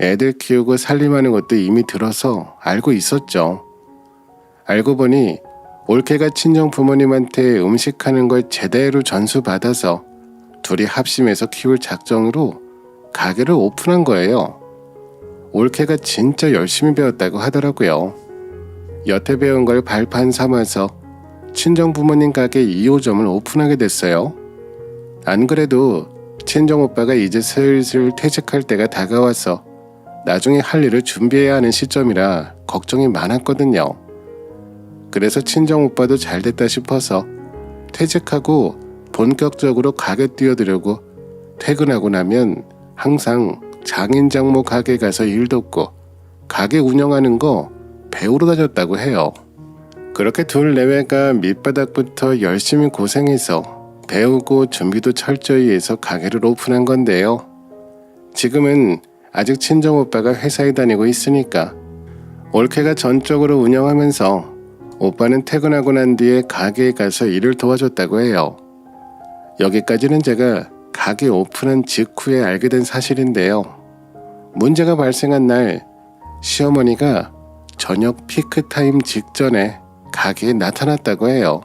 애들 키우고 살림하는 것도 이미 들어서 알고 있었죠. 알고 보니 올케가 친정 부모님한테 음식하는 걸 제대로 전수받아서 둘이 합심해서 키울 작정으로 가게를 오픈한 거예요. 올케가 진짜 열심히 배웠다고 하더라고요. 여태 배운 걸 발판 삼아서 친정 부모님 가게 2호점을 오픈하게 됐어요. 안 그래도 친정 오빠가 이제 슬슬 퇴직할 때가 다가와서 나중에 할 일을 준비해야 하는 시점이라 걱정이 많았거든요. 그래서 친정 오빠도 잘 됐다 싶어서 퇴직하고 본격적으로 가게 뛰어들려고 퇴근하고 나면 항상 장인 장모 가게 가서 일 돕고 가게 운영하는 거 배우러 다녔다고 해요. 그렇게 둘 내외가 밑바닥부터 열심히 고생해서 배우고 준비도 철저히 해서 가게를 오픈한 건데요. 지금은 아직 친정 오빠가 회사에 다니고 있으니까 올케가 전적으로 운영하면서 오빠는 퇴근하고 난 뒤에 가게에 가서 일을 도와줬다고 해요. 여기까지는 제가 가게 오픈한 직후에 알게 된 사실인데요. 문제가 발생한 날 시어머니가 저녁 피크타임 직전에 가게에 나타났다고 해요.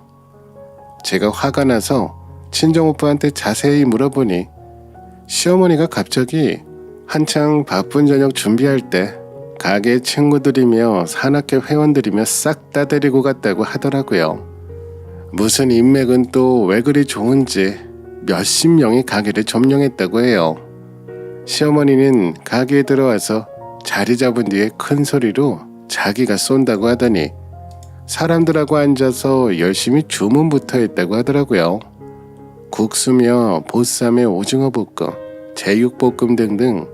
제가 화가 나서 친정 오빠한테 자세히 물어보니 시어머니가 갑자기 한창 바쁜 저녁 준비할 때 가게 친구들이며 산악회 회원들이며 싹 다 데리고 갔다고 하더라고요. 무슨 인맥은 또 왜 그리 좋은지 몇십 명이 가게를 점령했다고 해요. 시어머니는 가게에 들어와서 자리 잡은 뒤에 큰 소리로 자기가 쏜다고 하더니 사람들하고 앉아서 열심히 주문부터 했다고 하더라고요. 국수며 보쌈에 오징어 볶음, 제육볶음 등등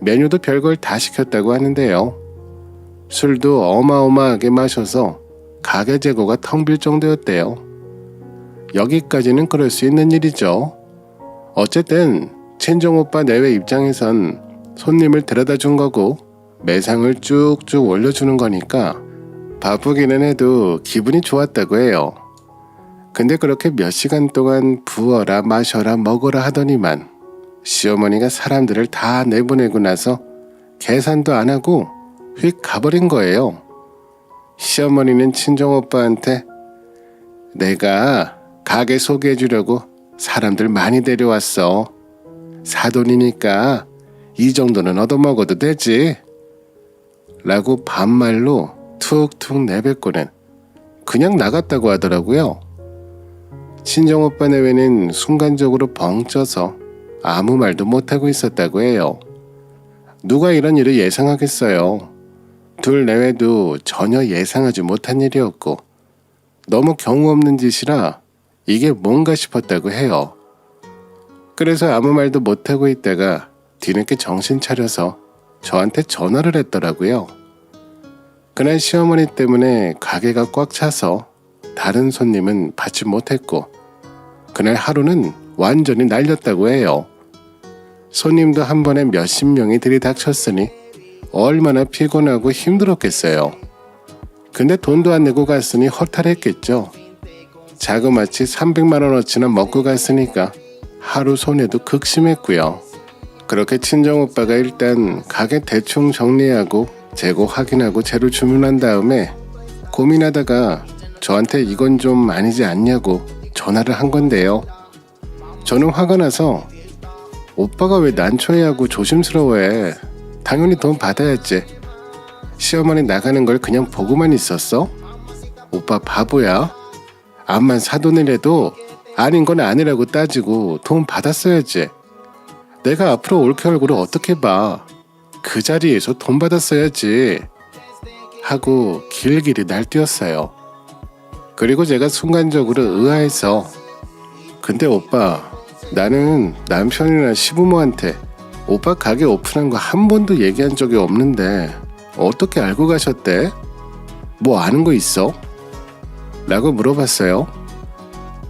메뉴도 별걸 다 시켰다고 하는데요. 술도 어마어마하게 마셔서 가게 재고가 텅 빌 정도였대요. 여기까지는 그럴 수 있는 일이죠. 어쨌든 친정 오빠 내외 입장에선 손님을 데려다 준 거고 매상을 쭉쭉 올려주는 거니까 바쁘기는 해도 기분이 좋았다고 해요. 근데 그렇게 몇 시간 동안 부어라 마셔라 먹어라 하더니만 시어머니가 사람들을 다 내보내고 나서 계산도 안 하고 휙 가버린 거예요. 시어머니는 친정오빠한테 내가 가게 소개해 주려고 사람들 많이 데려왔어. 사돈이니까 이 정도는 얻어먹어도 되지. 라고 반말로 툭툭 내뱉고는 그냥 나갔다고 하더라고요. 친정오빠 내외는 순간적으로 벙쪄서 아무 말도 못하고 있었다고 해요. 누가 이런 일을 예상하겠어요. 둘 내외도 전혀 예상하지 못한 일이었고 너무 경우 없는 짓이라 이게 뭔가 싶었다고 해요. 그래서 아무 말도 못하고 있다가 뒤늦게 정신 차려서 저한테 전화를 했더라고요. 그날 시어머니 때문에 가게가 꽉 차서 다른 손님은 받지 못했고 그날 하루는 완전히 날렸다고 해요. 손님도 한 번에 몇십 명이 들이닥쳤으니 얼마나 피곤하고 힘들었겠어요. 근데 돈도 안 내고 갔으니 허탈했겠죠. 자그마치 300만 원어치나 먹고 갔으니까 하루 손해도 극심했고요. 그렇게 친정 오빠가 일단 가게 대충 정리하고 재고 확인하고 재료 주문한 다음에 고민하다가 저한테 이건 좀 아니지 않냐고 전화를 한 건데요. 저는 화가 나서 오빠가 왜 난초해하고 조심스러워해? 당연히 돈 받아야지. 시어머니 나가는 걸 그냥 보고만 있었어? 오빠 바보야? 암만 사돈이라도 아닌 건 아니라고 따지고 돈 받았어야지. 내가 앞으로 올케 얼굴을 어떻게 봐? 그 자리에서 돈 받았어야지. 하고 길길이 날뛰었어요. 그리고 제가 순간적으로 의아해서 근데 오빠 나는 남편이나 시부모한테 오빠 가게 오픈한 거 한 번도 얘기한 적이 없는데 어떻게 알고 가셨대? 뭐 아는 거 있어? 라고 물어봤어요.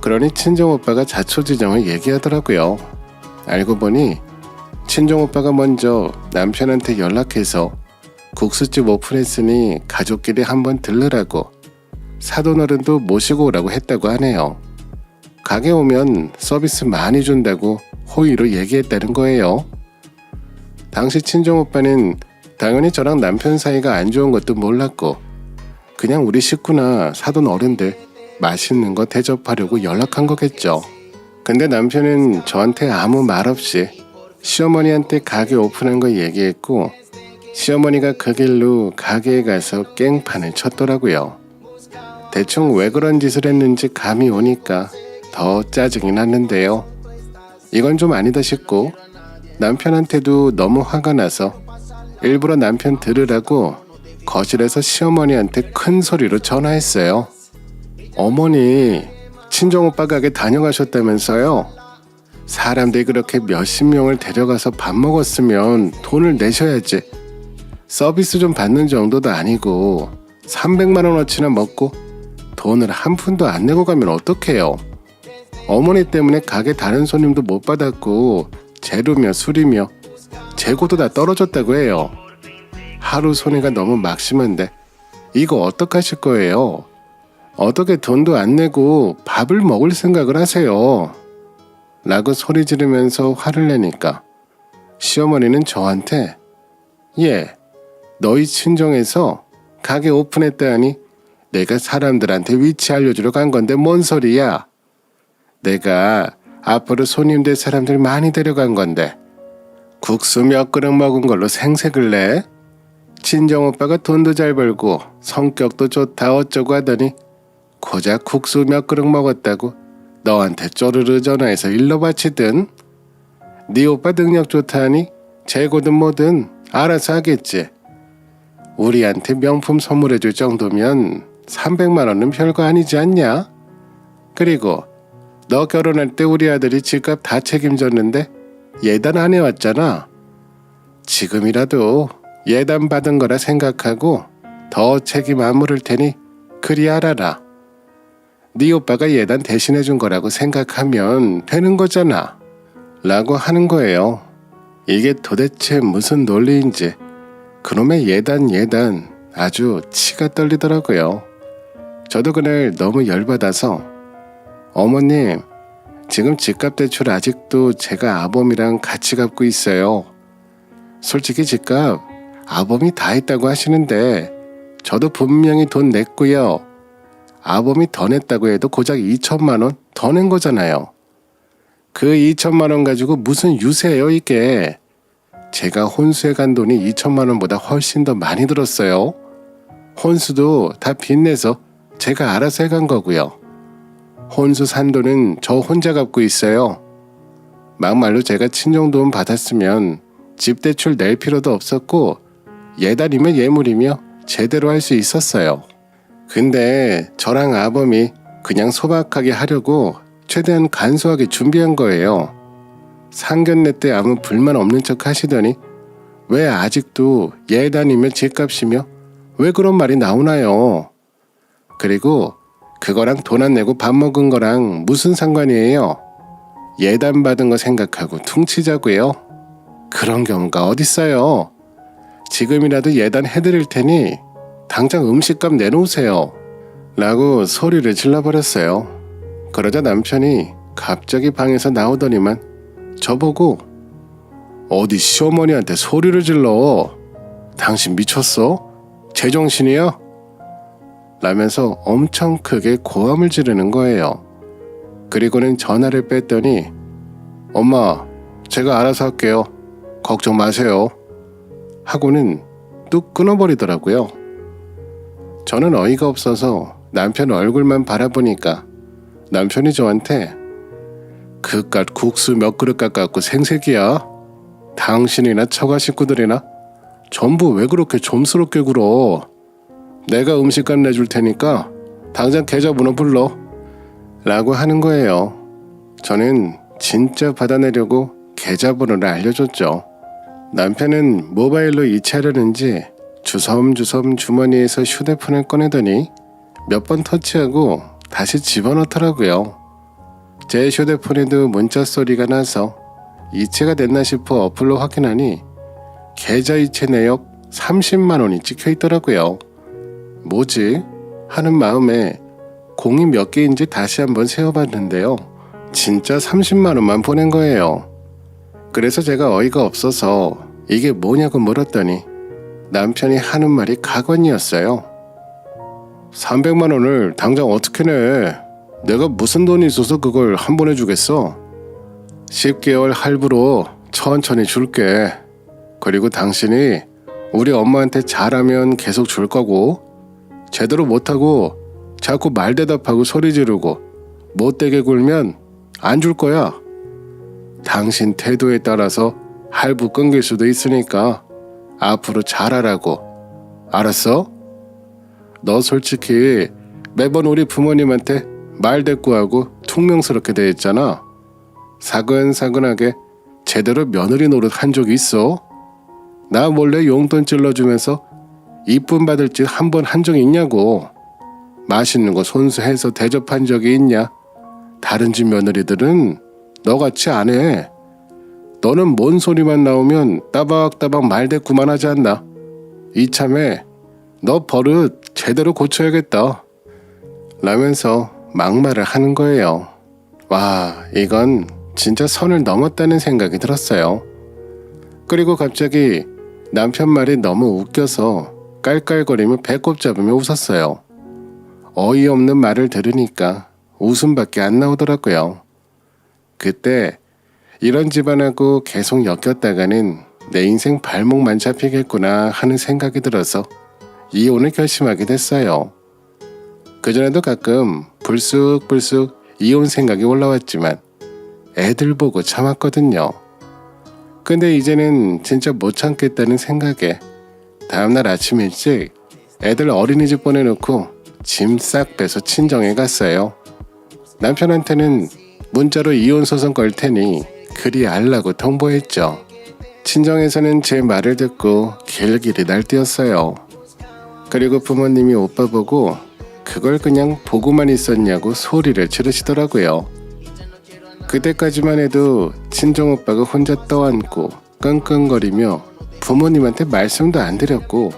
그러니 친정 오빠가 자초지정을 얘기하더라고요. 알고 보니 친정 오빠가 먼저 남편한테 연락해서 국수집 오픈했으니 가족끼리 한번 들르라고 사돈 어른도 모시고 오라고 했다고 하네요. 가게 오면 서비스 많이 준다고 호의로 얘기했다는 거예요. 당시 친정 오빠는 당연히 저랑 남편 사이가 안 좋은 것도 몰랐고 그냥 우리 식구나 사돈 어른들 맛있는 거 대접하려고 연락한 거겠죠. 근데 남편은 저한테 아무 말 없이 시어머니한테 가게 오픈한 거 얘기했고 시어머니가 그 길로 가게에 가서 깽판을 쳤더라고요. 대충 왜 그런 짓을 했는지 감이 오니까 더 짜증이 났는데요. 이건 좀 아니다 싶고 남편한테도 너무 화가 나서 일부러 남편 들으라고 거실에서 시어머니한테 큰 소리로 전화했어요. 어머니, 친정오빠 가게 다녀가셨다면서요? 사람들이 그렇게 몇십 명을 데려가서 밥 먹었으면 돈을 내셔야지. 서비스 좀 받는 정도도 아니고 300만 원어치나 먹고 돈을 한 푼도 안 내고 가면 어떡해요? 어머니 때문에 가게 다른 손님도 못 받았고 재료며 술이며 재고도 다 떨어졌다고 해요. 하루 손해가 너무 막심한데 이거 어떡하실 거예요? 어떻게 돈도 안 내고 밥을 먹을 생각을 하세요? 라고 소리 지르면서 화를 내니까 시어머니는 저한테 예, 너희 친정에서 가게 오픈했다니 내가 사람들한테 위치 알려주러 간 건데 뭔 소리야? 내가 앞으로 손님 될 사람들 많이 데려간 건데 국수 몇 그릇 먹은 걸로 생색을 내? 친정 오빠가 돈도 잘 벌고 성격도 좋다 어쩌고 하더니 고작 국수 몇 그릇 먹었다고 너한테 쪼르르 전화해서 일러 바치든 네 오빠 능력 좋다 하니 재고든 뭐든 알아서 하겠지. 우리한테 명품 선물해줄 정도면 300만 원은 별거 아니지 않냐? 그리고 너 결혼할 때 우리 아들이 집값 다 책임졌는데 예단 안 해왔잖아. 지금이라도 예단 받은 거라 생각하고 더 책임 안 물을 테니 그리 알아라. 네 오빠가 예단 대신해 준 거라고 생각하면 되는 거잖아. 라고 하는 거예요. 이게 도대체 무슨 논리인지 그놈의 예단 예단 아주 치가 떨리더라고요. 저도 그날 너무 열받아서 어머님 지금 집값 대출 아직도 제가 아범이랑 같이 갚고 있어요. 솔직히 집값 아범이 다 했다고 하시는데 저도 분명히 돈 냈고요. 아범이 더 냈다고 해도 고작 2천만 원 더 낸 거잖아요. 그 2천만 원 가지고 무슨 유세예요 이게? 제가 혼수에 간 돈이 2천만 원보다 훨씬 더 많이 들었어요. 혼수도 다 빚내서 제가 알아서 해간 거고요. 혼수 산 돈은 저 혼자 갚고 있어요. 막말로 제가 친정 도움 받았으면 집 대출 낼 필요도 없었고 예달이면 예물이며 제대로 할 수 있었어요. 근데 저랑 아범이 그냥 소박하게 하려고 최대한 간소하게 준비한 거예요. 상견례 때 아무 불만 없는 척 하시더니 왜 아직도 예단이며 집값이며 왜 그런 말이 나오나요? 그리고 그거랑 돈 안 내고 밥 먹은 거랑 무슨 상관이에요? 예단 받은 거 생각하고 퉁치자고요. 그런 경우가 어딨어요? 지금이라도 예단 해드릴 테니 당장 음식값 내놓으세요. 라고 소리를 질러버렸어요. 그러자 남편이 갑자기 방에서 나오더니만 저보고 어디 시어머니한테 소리를 질러. 당신 미쳤어? 제정신이야? 라면서 엄청 크게 고함을 지르는 거예요. 그리고는 전화를 뺐더니 엄마, 제가 알아서 할게요. 걱정 마세요. 하고는 뚝 끊어버리더라고요. 저는 어이가 없어서 남편 얼굴만 바라보니까 남편이 저한테 그깟 국수 몇 그릇 깎아갖고 생색이야. 당신이나 처가 식구들이나 전부 왜 그렇게 좀스럽게 굴어. 내가 음식값 내줄 테니까 당장 계좌번호 불러. 라고 하는 거예요. 저는 진짜 받아내려고 계좌번호를 알려줬죠. 남편은 모바일로 이체하려는지 주섬주섬 주머니에서 휴대폰을 꺼내더니 몇 번 터치하고 다시 집어넣더라고요. 제 휴대폰에도 문자 소리가 나서 이체가 됐나 싶어 어플로 확인하니 계좌 이체 내역 30만 원이 찍혀 있더라고요. 뭐지? 하는 마음에 공이 몇 개인지 다시 한번 세어봤는데요. 진짜 30만 원만 보낸 거예요. 그래서 제가 어이가 없어서 이게 뭐냐고 물었더니 남편이 하는 말이 가관이었어요. 300만 원을 당장 어떻게 내? 내가 무슨 돈이 있어서 그걸 한 번에 주겠어? 10개월 할부로 천천히 줄게. 그리고 당신이 우리 엄마한테 잘하면 계속 줄 거고 제대로 못하고 자꾸 말 대답하고 소리 지르고 못되게 굴면 안 줄 거야. 당신 태도에 따라서 할부 끊길 수도 있으니까 앞으로 잘하라고. 알았어? 너 솔직히 매번 우리 부모님한테 말 대꾸하고 퉁명스럽게 대했잖아. 사근사근하게 제대로 며느리 노릇 한 적이 있어? 나 몰래 용돈 찔러주면서 이쁨 받을 짓 한 번 한 적 있냐고. 맛있는 거 손수해서 대접한 적이 있냐? 다른 집 며느리들은 너같이 안 해. 너는 뭔 소리만 나오면 따박따박 말대꾸만 하지 않나? 이참에 너 버릇 제대로 고쳐야겠다. 라면서 막말을 하는 거예요. 와, 이건 진짜 선을 넘었다는 생각이 들었어요. 그리고 갑자기 남편 말이 너무 웃겨서 깔깔거리며 배꼽 잡으며 웃었어요. 어이없는 말을 들으니까 웃음밖에 안 나오더라고요. 그때 이런 집안하고 계속 엮였다가는 내 인생 발목만 잡히겠구나 하는 생각이 들어서 이혼을 결심하게 됐어요. 그전에도 가끔 불쑥불쑥 이혼 생각이 올라왔지만 애들 보고 참았거든요. 근데 이제는 진짜 못 참겠다는 생각에 다음날 아침 일찍 애들 어린이집 보내놓고 짐 싹 빼서 친정에 갔어요. 남편한테는 문자로 이혼 소송 걸 테니 그리 알라고 통보했죠. 친정에서는 제 말을 듣고 길길이 날뛰었어요. 그리고 부모님이 오빠 보고 그걸 그냥 보고만 있었냐고 소리를 지르시더라고요. 그때까지만 해도 친정 오빠가 혼자 떠안고 끙끙거리며 부모님한테 말씀도 안 드렸고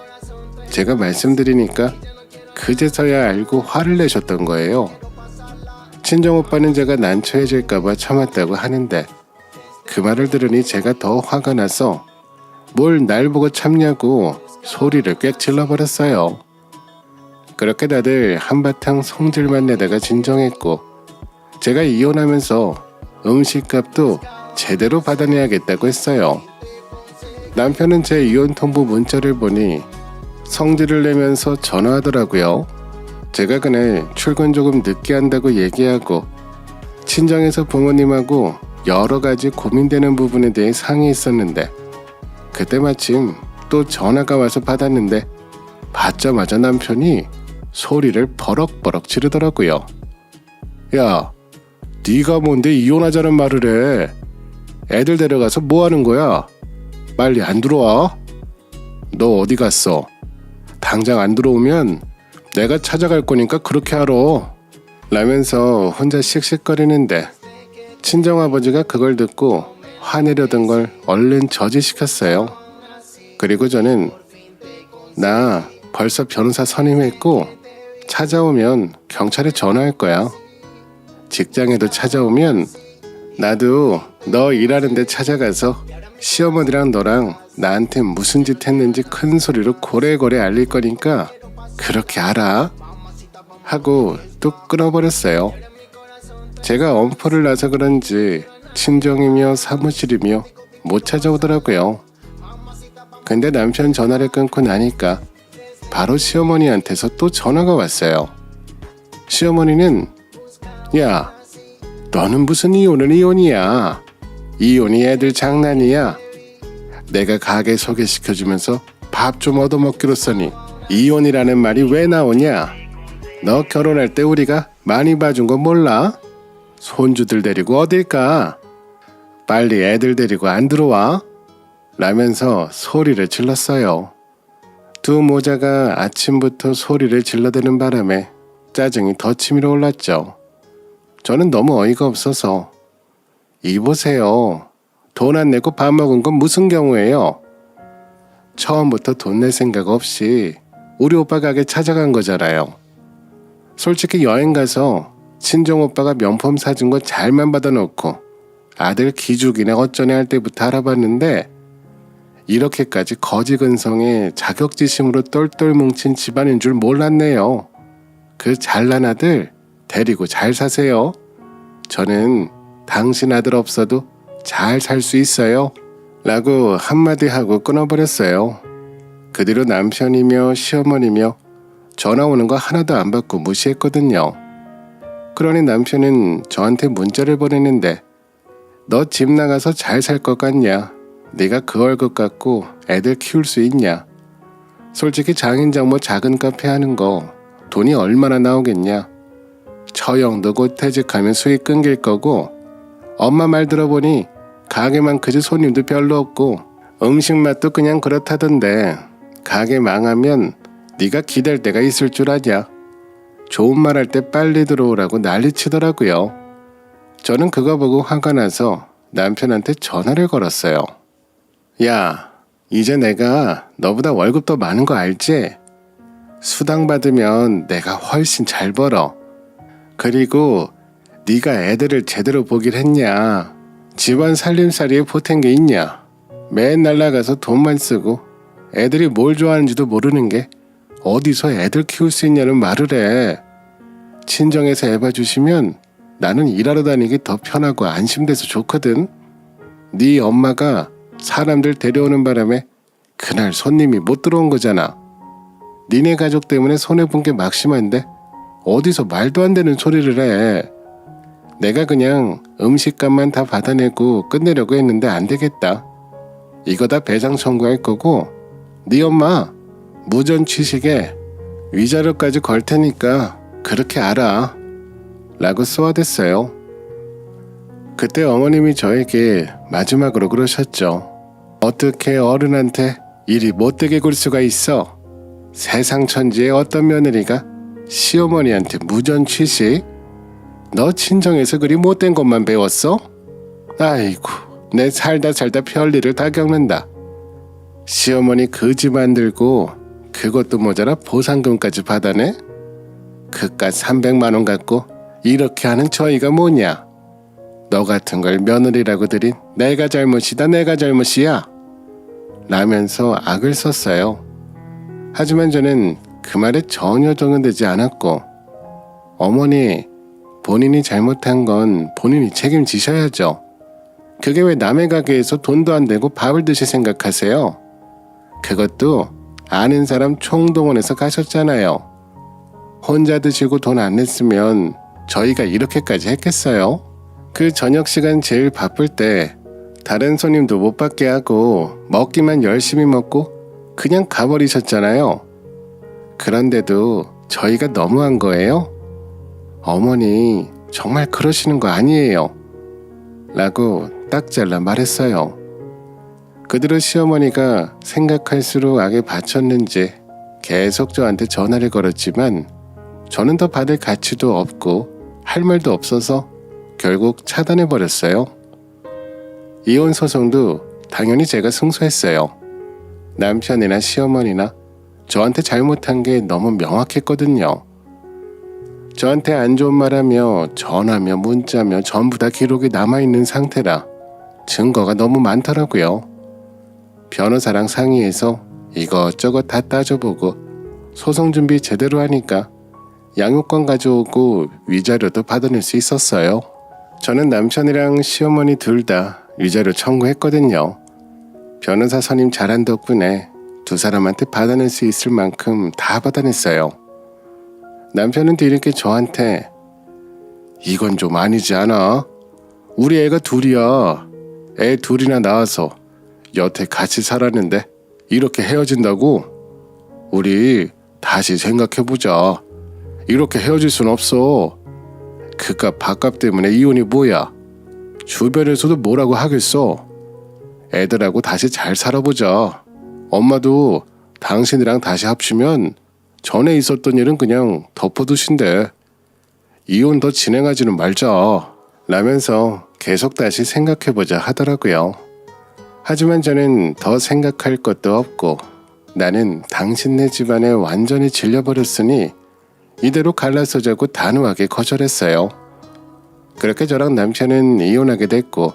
제가 말씀드리니까 그제서야 알고 화를 내셨던 거예요. 친정 오빠는 제가 난처해질까봐 참았다고 하는데 그 말을 들으니 제가 더 화가 나서 뭘 날 보고 참냐고 소리를 꽥 질러버렸어요. 그렇게 다들 한바탕 성질만 내다가 진정했고 제가 이혼하면서 음식값도 제대로 받아내야겠다고 했어요. 남편은 제 이혼 통보 문자를 보니 성질을 내면서 전화하더라고요. 제가 그날 출근 조금 늦게 한다고 얘기하고 친정에서 부모님하고 여러 가지 고민되는 부분에 대해 상의했었는데 그때 마침 또 전화가 와서 받았는데 받자마자 남편이 소리를 버럭버럭 지르더라고요. 야, 네가 뭔데 이혼하자는 말을 해? 애들 데려가서 뭐 하는 거야? 빨리 안 들어와. 너 어디 갔어? 당장 안 들어오면 내가 찾아갈 거니까 그렇게 하러. 라면서 혼자 씩씩거리는데 친정아버지가 그걸 듣고 화내려던 걸 얼른 저지시켰어요. 그리고 저는 나 벌써 변호사 선임했고 찾아오면 경찰에 전화할 거야. 직장에도 찾아오면 나도 너 일하는데 찾아가서 시어머니랑 너랑 나한테 무슨 짓 했는지 큰 소리로 고래고래 알릴 거니까 그렇게 알아. 하고 뚝 끊어버렸어요. 제가 엄포를 나서 그런지 친정이며 사무실이며 못 찾아오더라고요. 근데 남편 전화를 끊고 나니까 바로 시어머니한테서 또 전화가 왔어요. 시어머니는 야, 너는 무슨 이혼은 이혼이야. 이혼이 애들 장난이야. 내가 가게 소개시켜주면서 밥 좀 얻어먹기로 써니 이혼이라는 말이 왜 나오냐? 너 결혼할 때 우리가 많이 봐준 거 몰라? 손주들 데리고 어딜 가? 빨리 애들 데리고 안 들어와? 라면서 소리를 질렀어요. 두 모자가 아침부터 소리를 질러대는 바람에 짜증이 더 치밀어 올랐죠. 저는 너무 어이가 없어서 이보세요. 돈 안 내고 밥 먹은 건 무슨 경우예요? 처음부터 돈 낼 생각 없이 우리 오빠 가게 찾아간 거잖아요. 솔직히 여행 가서 친정 오빠가 명품 사준 거 잘만 받아놓고 아들 기죽이나 어쩌네 할 때부터 알아봤는데 이렇게까지 거지 근성에 자격지심으로 똘똘 뭉친 집안인 줄 몰랐네요. 그 잘난 아들 데리고 잘 사세요. 저는 당신 아들 없어도 잘 살 수 있어요. 라고 한마디 하고 끊어버렸어요. 그 뒤로 남편이며 시어머니며 전화 오는 거 하나도 안 받고 무시했거든요. 그러니 남편은 저한테 문자를 보내는데 너 집 나가서 잘 살 것 같냐? 네가 그 월급 갖고 애들 키울 수 있냐? 솔직히 장인 장 모 작은 카페 하는 거 돈이 얼마나 나오겠냐? 처형도 곧 퇴직하면 수익 끊길 거고 엄마 말 들어보니 가게만 크지 손님도 별로 없고 음식 맛도 그냥 그렇다던데 가게 망하면 네가 기댈 데가 있을 줄 아냐? 좋은 말 할 때 빨리 들어오라고 난리치더라고요. 저는 그거 보고 화가 나서 남편한테 전화를 걸었어요. 야, 이제 내가 너보다 월급 더 많은 거 알지? 수당 받으면 내가 훨씬 잘 벌어. 그리고 네가 애들을 제대로 보길 했냐? 집안 살림살이에 보탠 게 있냐? 맨날 나가서 돈만 쓰고 애들이 뭘 좋아하는지도 모르는 게 어디서 애들 키울 수 있냐는 말을 해. 친정에서 애 봐 주시면 나는 일하러 다니기 더 편하고 안심돼서 좋거든. 네 엄마가 사람들 데려오는 바람에 그날 손님이 못 들어온 거잖아. 니네 가족 때문에 손해 본 게 막심한데 어디서 말도 안 되는 소리를 해. 내가 그냥 음식값만 다 받아내고 끝내려고 했는데 안 되겠다. 이거 다 배상 청구할 거고 네 엄마 무전 취식에 위자료까지 걸 테니까 그렇게 알아. 라고 쏘아댔어요. 그때 어머님이 저에게 마지막으로 그러셨죠. 어떻게 어른한테 일이 못되게 굴 수가 있어? 세상 천지의 어떤 며느리가 시어머니한테 무전 취식? 너 친정에서 그리 못된 것만 배웠어? 아이고, 내 살다 살다 별일을 다 겪는다. 시어머니 그 집 만들고 그것도 모자라 보상금까지 받아내? 그깟 300만 원 갖고 이렇게 하는 저희가 뭐냐? 너 같은 걸 며느리라고 들인 내가 잘못이다 내가 잘못이야. 라면서 악을 썼어요. 하지만 저는 그 말에 전혀 정응되지 않았고 어머니 본인이 잘못한 건 본인이 책임지셔야죠. 그게 왜 남의 가게에서 돈도 안 되고 밥을 드실 생각하세요? 그것도 아는 사람 총동원해서 가셨잖아요. 혼자 드시고 돈 안 냈으면 저희가 이렇게까지 했겠어요? 그 저녁 시간 제일 바쁠 때 다른 손님도 못 받게 하고 먹기만 열심히 먹고 그냥 가버리셨잖아요. 그런데도 저희가 너무한 거예요? 어머니, 정말 그러시는 거 아니에요. 라고 딱 잘라 말했어요. 그대로 시어머니가 생각할수록 악에 바쳤는지 계속 저한테 전화를 걸었지만 저는 더 받을 가치도 없고 할 말도 없어서 결국 차단해 버렸어요. 이혼 소송도 당연히 제가 승소했어요. 남편이나 시어머니나 저한테 잘못한 게 너무 명확했거든요. 저한테 안 좋은 말하며 전화며 문자며 전부 다 기록이 남아있는 상태라 증거가 너무 많더라고요. 변호사랑 상의해서 이것저것 다 따져보고 소송 준비 제대로 하니까 양육권 가져오고 위자료도 받아낼 수 있었어요. 저는 남편이랑 시어머니 둘 다 위자료 청구했거든요. 변호사 선임 잘한 덕분에 두 사람한테 받아낼 수 있을 만큼 다 받아냈어요. 남편은 뒤늦게 저한테 이건 좀 아니지 않아? 우리 애가 둘이야. 애 둘이나 낳아서 여태 같이 살았는데 이렇게 헤어진다고? 우리 다시 생각해보자. 이렇게 헤어질 순 없어. 그깟 밥값 때문에 이혼이 뭐야? 주변에서도 뭐라고 하겠어? 애들하고 다시 잘 살아보자. 엄마도 당신이랑 다시 합치면 전에 있었던 일은 그냥 덮어두신대. 이혼 더 진행하지는 말자. 라면서 계속 다시 생각해보자 하더라고요. 하지만 저는 더 생각할 것도 없고 나는 당신네 집안에 완전히 질려버렸으니 이대로 갈라서 자고 단호하게 거절했어요. 그렇게 저랑 남편은 이혼하게 됐고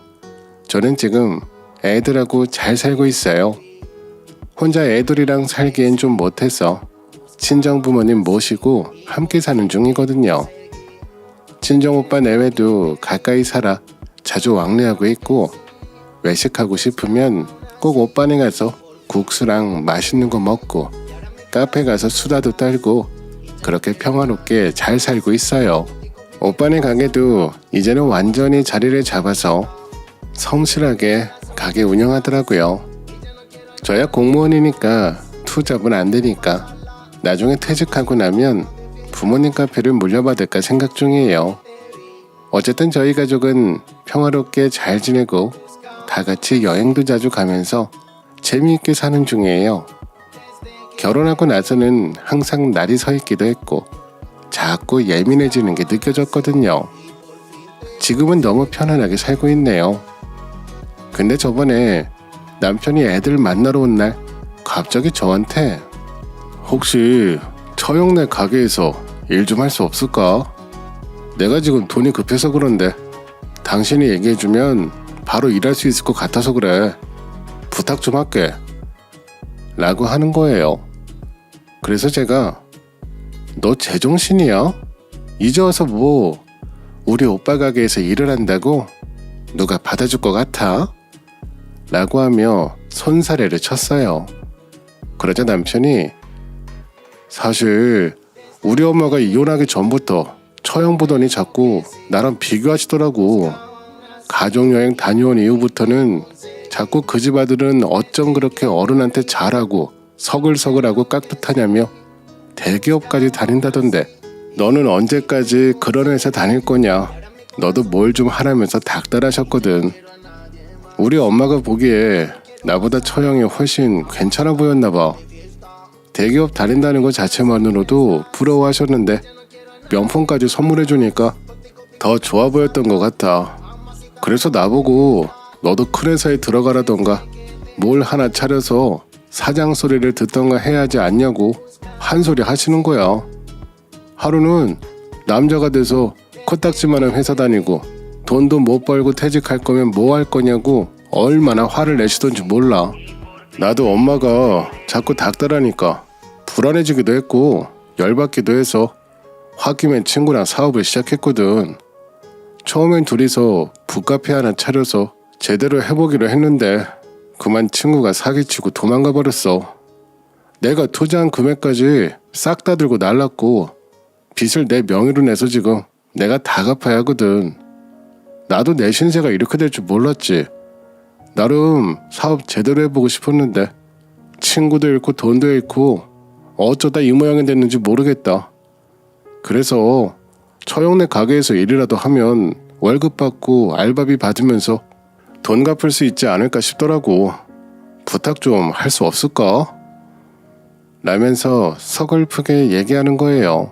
저는 지금 애들하고 잘 살고 있어요. 혼자 애들이랑 살기엔 좀 못해서 친정 부모님 모시고 함께 사는 중이거든요. 친정 오빠 내외도 가까이 살아 자주 왕래하고 있고 외식하고 싶으면 꼭 오빠네 가서 국수랑 맛있는 거 먹고 카페 가서 수다도 떨고 그렇게 평화롭게 잘 살고 있어요. 오빠네 가게도 이제는 완전히 자리를 잡아서 성실하게 가게 운영하더라고요. 저야 공무원이니까 투잡은 안 되니까 나중에 퇴직하고 나면 부모님 카페를 물려받을까 생각 중이에요. 어쨌든 저희 가족은 평화롭게 잘 지내고 다 같이 여행도 자주 가면서 재미있게 사는 중이에요. 결혼하고 나서는 항상 날이 서 있기도 했고 자꾸 예민해지는 게 느껴졌거든요. 지금은 너무 편안하게 살고 있네요. 근데 저번에 남편이 애들 만나러 온 날 갑자기 저한테 혹시 처형네 가게에서 일 좀 할 수 없을까? 내가 지금 돈이 급해서 그런데 당신이 얘기해주면 바로 일할 수 있을 것 같아서 그래. 부탁 좀 할게. 라고 하는 거예요. 그래서 제가 너 제정신이야? 이제 와서 뭐 우리 오빠 가게에서 일을 한다고 누가 받아줄 것 같아? 라고 하며 손사래를 쳤어요. 그러자 남편이 사실 우리 엄마가 이혼하기 전부터 처형 보더니 자꾸 나랑 비교하시더라고. 가족여행 다녀온 이후부터는 자꾸 그 집 아들은 어쩜 그렇게 어른한테 잘하고 서글서글하고 깍듯하냐며 대기업까지 다닌다던데. 너는 언제까지 그런 회사 다닐 거냐? 너도 뭘 좀 하라면서 닥달하셨거든. 우리 엄마가 보기에 나보다 처형이 훨씬 괜찮아 보였나 봐 대기업 다닌다는 것 자체만으로도 부러워하셨는데 명품까지 선물해 주니까 더 좋아 보였던 것 같아 그래서 나보고 너도 큰 회사에 들어가라던가 뭘 하나 차려서 사장 소리를 듣던가 해야지 않냐고 한 소리 하시는 거야. 하루는 남자가 돼서 코딱지만한 회사 다니고 돈도 못 벌고 퇴직할 거면 뭐 할 거냐고 얼마나 화를 내시던지 몰라. 나도 엄마가 자꾸 닥달하니까 불안해지기도 했고 열받기도 해서 화기면 친구랑 사업을 시작했거든. 처음엔 둘이서 북카페 하나 차려서 제대로 해보기로 했는데 그만 친구가 사기치고 도망가 버렸어. 내가 투자한 금액까지 싹 다 들고 날랐고 빚을 내 명의로 내서 지금 내가 다 갚아야 하거든. 나도 내 신세가 이렇게 될 줄 몰랐지. 나름 사업 제대로 해보고 싶었는데 친구도 잃고 돈도 잃고 어쩌다 이 모양이 됐는지 모르겠다. 그래서 처형네 가게에서 일이라도 하면 월급 받고 알바비 받으면서 돈 갚을 수 있지 않을까 싶더라고. 부탁 좀 할 수 없을까? 라면서 서글프게 얘기하는 거예요.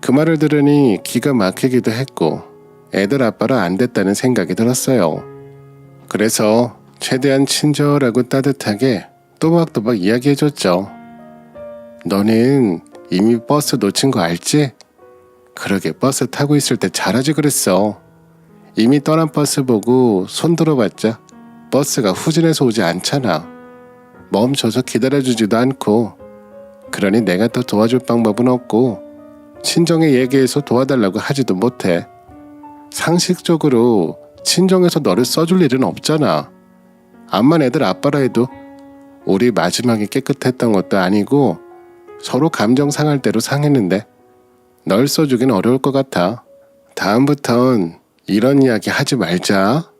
그 말을 들으니 기가 막히기도 했고 애들 아빠라 안 됐다는 생각이 들었어요. 그래서 최대한 친절하고 따뜻하게 또박또박 이야기해줬죠. 너는 이미 버스 놓친 거 알지? 그러게 버스 타고 있을 때 잘하지 그랬어. 이미 떠난 버스 보고 손 들어봤자 버스가 후진해서 오지 않잖아. 멈춰서 기다려주지도 않고. 그러니 내가 더 도와줄 방법은 없고 친정에 얘기해서 도와달라고 하지도 못해. 상식적으로 친정에서 너를 써줄 일은 없잖아. 암만 애들 아빠라 해도 우리 마지막에 깨끗했던 것도 아니고 서로 감정 상할 대로 상했는데 널 써주긴 어려울 것 같아. 다음부턴 이런 이야기 하지 말자.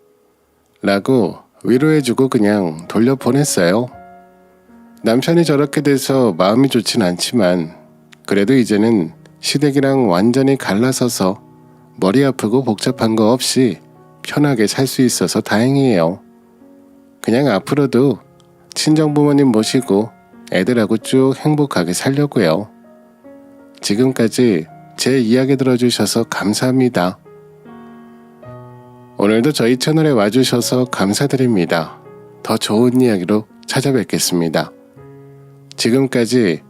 라고 위로해주고 그냥 돌려보냈어요. 남편이 저렇게 돼서 마음이 좋진 않지만 그래도 이제는 시댁이랑 완전히 갈라서서 머리 아프고 복잡한 거 없이 편하게 살 수 있어서 다행이에요. 그냥 앞으로도 친정 부모님 모시고 애들하고 쭉 행복하게 살려고요. 지금까지 제 이야기 들어주셔서 감사합니다. 오늘도 저희 채널에 와주셔서 감사드립니다. 더 좋은 이야기로 찾아뵙겠습니다. 지금까지